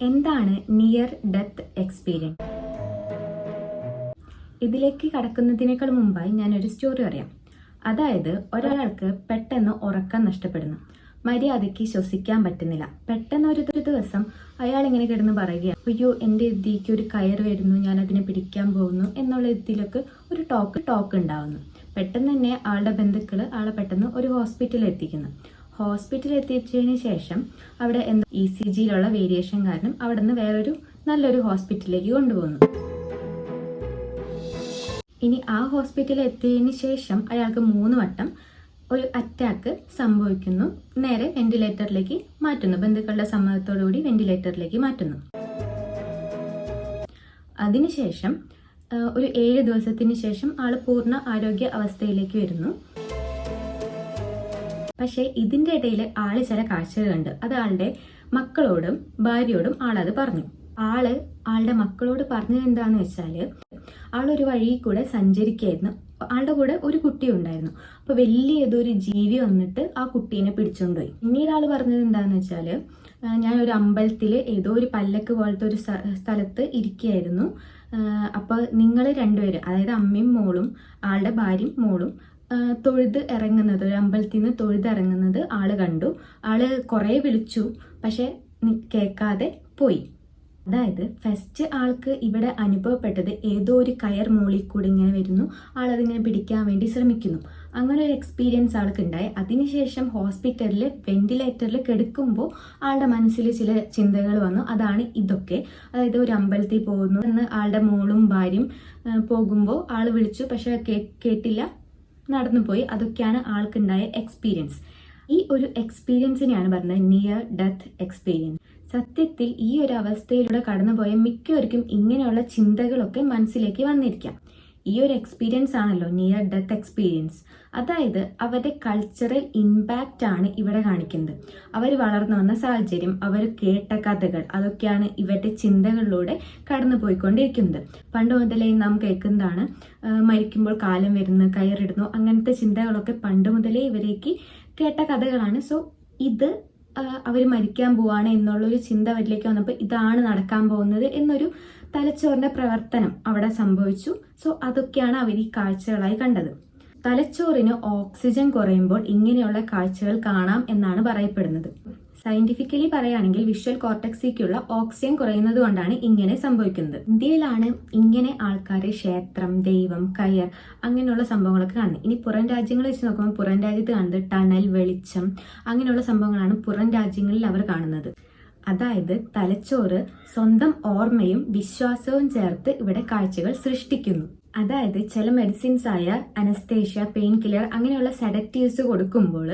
എന്താണ് near death experience ഇതിലേക്ക് കടക്കുന്നതിനേക്കാൾ മുമ്പായി ഞാനൊരു സ്റ്റോറി പറയാം. അതായത് ഒരാൾക്ക് പെട്ടെന്ന് ഉറക്കം നഷ്ടപ്പെടുന്നു. മര്യാദയ്ക്ക് ശ്വസിക്കാൻ പറ്റുന്നില്ല. പെട്ടെന്ന് ഒരു ദിവസം അയാൾ ഇങ്ങനെ കിടന്ന് പറയുകയാണ്. അയ്യോ എന്റെ ഇതിക്ക് ഒരു കയർ വരുന്നു ഞാൻ അതിനെ പിടിക്കാൻ പോകുന്നു എന്നുള്ള ഇതിലൊക്കെ ഒരു ടോക്ക് ടോക്ക് ഉണ്ടാവുന്നു. പെട്ടെന്ന് തന്നെ ആളുടെ ബന്ധുക്കൾ ആളെ പെട്ടെന്ന് ഒരു ഹോസ്പിറ്റലിൽ എത്തിക്കുന്നു. ഹോസ്പിറ്റലിൽ എത്തിച്ചതിന് ശേഷം അവിടെ എന്താ ഇ സി ജിയിലുള്ള വേരിയേഷൻ കാരണം അവിടെ നിന്ന് വേറൊരു നല്ലൊരു ഹോസ്പിറ്റലിലേക്ക് കൊണ്ടുപോകുന്നു ഇനി ആ ഹോസ്പിറ്റലിൽ എത്തിയതിന് ശേഷം അയാൾക്ക് മൂന്ന് വട്ടം ഒരു അറ്റാക്ക് സംഭവിക്കുന്നു. നേരെ വെന്റിലേറ്ററിലേക്ക് മാറ്റുന്നു. ബന്ധുക്കളുടെ സമ്മതത്തോടുകൂടി വെന്റിലേറ്ററിലേക്ക് മാറ്റുന്നു. അതിനുശേഷം ഒരു ഏഴ് ദിവസത്തിന് ശേഷം ആൾ പൂർണ ആരോഗ്യ അവസ്ഥയിലേക്ക് വരുന്നു. പക്ഷേ ഇതിന്റെ ഇടയിൽ ആൾ ചില കാഴ്ചകൾ കണ്ട് അത് ആളുടെ മക്കളോടും ഭാര്യയോടും ആളത് പറഞ്ഞു. ആൾ ആളുടെ മക്കളോട് പറഞ്ഞത് എന്താന്ന് വെച്ചാൽ ആളൊരു വഴി കൂടെ സഞ്ചരിക്കായിരുന്നു. ആളുടെ കൂടെ ഒരു കുട്ടി ഉണ്ടായിരുന്നു. അപ്പൊ വലിയ ഏതോ ഒരു ജീവി വന്നിട്ട് ആ കുട്ടീനെ പിടിച്ചുകൊണ്ടുപോയി പിന്നീട് ആൾ പറഞ്ഞത് എന്താന്ന് വെച്ചാൽ ഞാൻ ഒരു അമ്പലത്തിൽ ഏതോ ഒരു പല്ലക്ക് പോലത്തെ ഒരു സ്ഥലത്ത് ഇരിക്കുകയായിരുന്നു. അപ്പോൾ നിങ്ങൾ രണ്ടുപേര് അതായത് അമ്മയും മോളും ആളുടെ ഭാര്യയും മോളും തൊഴുത് ഇറങ്ങുന്നത് ഒരു അമ്പലത്തിൽ നിന്ന് തൊഴുത് ഇറങ്ങുന്നത് ആൾ കണ്ടു. ആൾ കുറേ വിളിച്ചു പക്ഷെ കേൾക്കാതെ പോയി. അതായത് ഫസ്റ്റ് ആൾക്ക് ഇവിടെ അനുഭവപ്പെട്ടത് ഏതോ ഒരു കയർ മോളിൽ കൂടി ഇങ്ങനെ വരുന്നു. ആളതിങ്ങനെ പിടിക്കാൻ വേണ്ടി ശ്രമിക്കുന്നു. അങ്ങനെ ഒരു എക്സ്പീരിയൻസ് ആൾക്ക് ഉണ്ടായി അതിനുശേഷം ഹോസ്പിറ്റലിൽ വെന്റിലേറ്ററിൽ കിടക്കുമ്പോൾ ആളുടെ മനസ്സിൽ ചില ചിന്തകൾ വന്നു. അതാണ് ഇതൊക്കെ. അതായത് ഒരു അമ്പലത്തിൽ പോകുന്നു എന്ന് ആളുടെ മോളും ഭാര്യയും പോകുമ്പോൾ ആൾ വിളിച്ചു. പക്ഷെ കേട്ടില്ല. നടന്നു പോയി അതൊക്കെയാണ് ആൾക്കുണ്ടായ എക്സ്പീരിയൻസ് ഈ ഒരു എക്സ്പീരിയൻസിനെയാണ് പറഞ്ഞത് നിയർ ഡെത്ത് എക്സ്പീരിയൻസ് സത്യത്തിൽ ഈ ഒരു അവസ്ഥയിലൂടെ കടന്നുപോയ മിക്കവർക്കും ഇങ്ങനെയുള്ള ചിന്തകളൊക്കെ മനസ്സിലേക്ക് വന്നിരിക്കാം. ഈ ഒരു എക്സ്പീരിയൻസ് ആണല്ലോ നിയർ ഡെത്ത് എക്സ്പീരിയൻസ് അതായത് അവരുടെ കൾച്ചറൽ ഇമ്പാക്റ്റ് ആണ് ഇവിടെ കാണിക്കുന്നത്. അവർ വളർന്നു വന്ന സാഹചര്യം അവർ കേട്ട കഥകൾ അതൊക്കെയാണ് ഇവരുടെ ചിന്തകളിലൂടെ കടന്നു പോയിക്കൊണ്ടിരിക്കുന്നത്. പണ്ട് മുതലേ നാം കേൾക്കുന്നതാണ് മരിക്കുമ്പോൾ കാലം വരുന്നു കയറിടുന്നു അങ്ങനത്തെ ചിന്തകളൊക്കെ പണ്ട് മുതലേ ഇവരേക്ക് കേട്ട കഥകളാണ്. സോ ഇത് അവർ മരിക്കാൻ പോവാണ് എന്നുള്ളൊരു ചിന്ത അവരിലേക്ക് വന്നപ്പോൾ ഇതാണ് നടക്കാൻ പോകുന്നത് എന്നൊരു തലച്ചോറിന്റെ പ്രവർത്തനം അവിടെ സംഭവിച്ചു. സോ അതൊക്കെയാണ് അവർ ഈ കാഴ്ചകളായി കണ്ടത്. തലച്ചോറിന് ഓക്സിജൻ കുറയുമ്പോൾ ഇങ്ങനെയുള്ള കാഴ്ചകൾ കാണാം എന്നാണ് പറയപ്പെടുന്നത്. സയന്റിഫിക്കലി പറയുകയാണെങ്കിൽ വിഷ്വൽ കോർട്ടക്സിക്കുള്ള ഓക്സിജൻ കുറയുന്നത് കൊണ്ടാണ് ഇങ്ങനെ സംഭവിക്കുന്നത്. ഇന്ത്യയിലാണ് ഇങ്ങനെ ആൾക്കാരെ ക്ഷേത്രം ദൈവം കയർ അങ്ങനെയുള്ള സംഭവങ്ങളൊക്കെ കാണുന്നത്. ഇനി പുറം രാജ്യങ്ങൾ വെച്ച് നോക്കുമ്പോൾ പുറം രാജ്യത്ത് കാണുന്നത് ടണൽ വെളിച്ചം അങ്ങനെയുള്ള സംഭവങ്ങളാണ് പുറം രാജ്യങ്ങളിൽ അവർ കാണുന്നത്. അതായത് തലച്ചോറ് സ്വന്തം ഓർമ്മയും വിശ്വാസവും ചേർത്ത് ഇവിടെ കാഴ്ചകൾ സൃഷ്ടിക്കുന്നു. അതായത് ചില മെഡിസിൻസ് ആയ അനസ്തേഷ്യ പെയിൻ കില്ലർ അങ്ങനെയുള്ള സെഡക്റ്റീവ്സ് കൊടുക്കുമ്പോൾ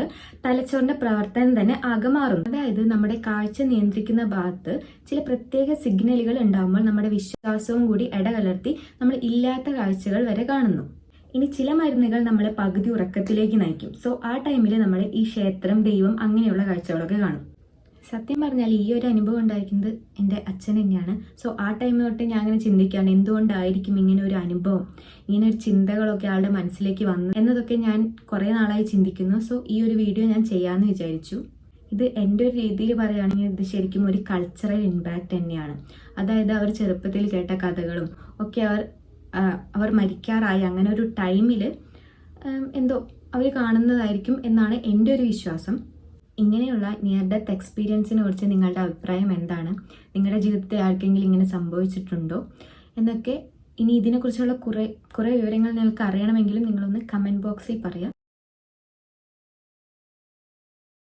തലച്ചോറിന്റെ പ്രവർത്തനം തന്നെ ആകെ മാറും അതായത് നമ്മുടെ കാഴ്ച നിയന്ത്രിക്കുന്ന ഭാഗത്ത് ചില പ്രത്യേക സിഗ്നലുകൾ ഉണ്ടാകുമ്പോൾ നമ്മുടെ വിശ്വാസവും കൂടി ഇടകലർത്തി നമ്മൾ ഇല്ലാത്ത കാഴ്ചകൾ വരെ കാണുന്നു. ഇനി ചില മരുന്നുകൾ നമ്മളെ പകുതി ഉറക്കത്തിലേക്ക് നയിക്കും. സോ ആ ടൈമിൽ നമ്മൾ ഈ ക്ഷേത്രം ദൈവം അങ്ങനെയുള്ള കാഴ്ചകളൊക്കെ കാണും. സത്യം പറഞ്ഞാൽ ഈ ഒരു അനുഭവം ഉണ്ടായിരിക്കുന്നത് എന്റെ അച്ഛൻ തന്നെയാണ്. സോ ആ ടൈം തൊട്ട് ഞാൻ അങ്ങനെ ചിന്തിക്കുകയാണ് എന്തുകൊണ്ടായിരിക്കും ഇങ്ങനെ ഒരു അനുഭവം? ഇങ്ങനെ ഒരു ചിന്തകളൊക്കെ ആളുടെ മനസ്സിലേക്ക് വന്നു എന്നതൊക്കെ ഞാൻ കുറേ നാളായി ചിന്തിക്കുന്നു. സോ ഈ ഒരു വീഡിയോ ഞാൻ ചെയ്യാമെന്ന് വിചാരിച്ചു. ഇത് എന്റെ ഒരു രീതിയിൽ പറയുകയാണെങ്കിൽ ഇത് ശരിക്കും ഒരു കൾച്ചറൽ ഇമ്പാക്റ്റ് തന്നെയാണ്. അതായത് അവർ ചെറുപ്പത്തിൽ കേട്ട കഥകളും ഒക്കെ അവർ അവർ മരിക്കാറായി അങ്ങനെ ഒരു ടൈമിൽ എന്തോ അവർ കാണുന്നതായിരിക്കും എന്നാണ് എന്റെ ഒരു വിശ്വാസം. ഇങ്ങനെയുള്ള നിയർ ഡെത്ത് എക്സ്പീരിയൻസിനെ കുറിച്ച് നിങ്ങളുടെ അഭിപ്രായം എന്താണ്? നിങ്ങളുടെ ജീവിതത്തിൽ ആർക്കെങ്കിലും ഇങ്ങനെ സംഭവിച്ചിട്ടുണ്ടോ? എന്നൊക്കെ ഇനി ഇതിനെക്കുറിച്ചുള്ള കുറേ കുറേ വിവരങ്ങൾ നിങ്ങൾക്ക് അറിയണമെങ്കിലും നിങ്ങളൊന്ന് കമന്റ് ബോക്സിൽ പറയാം.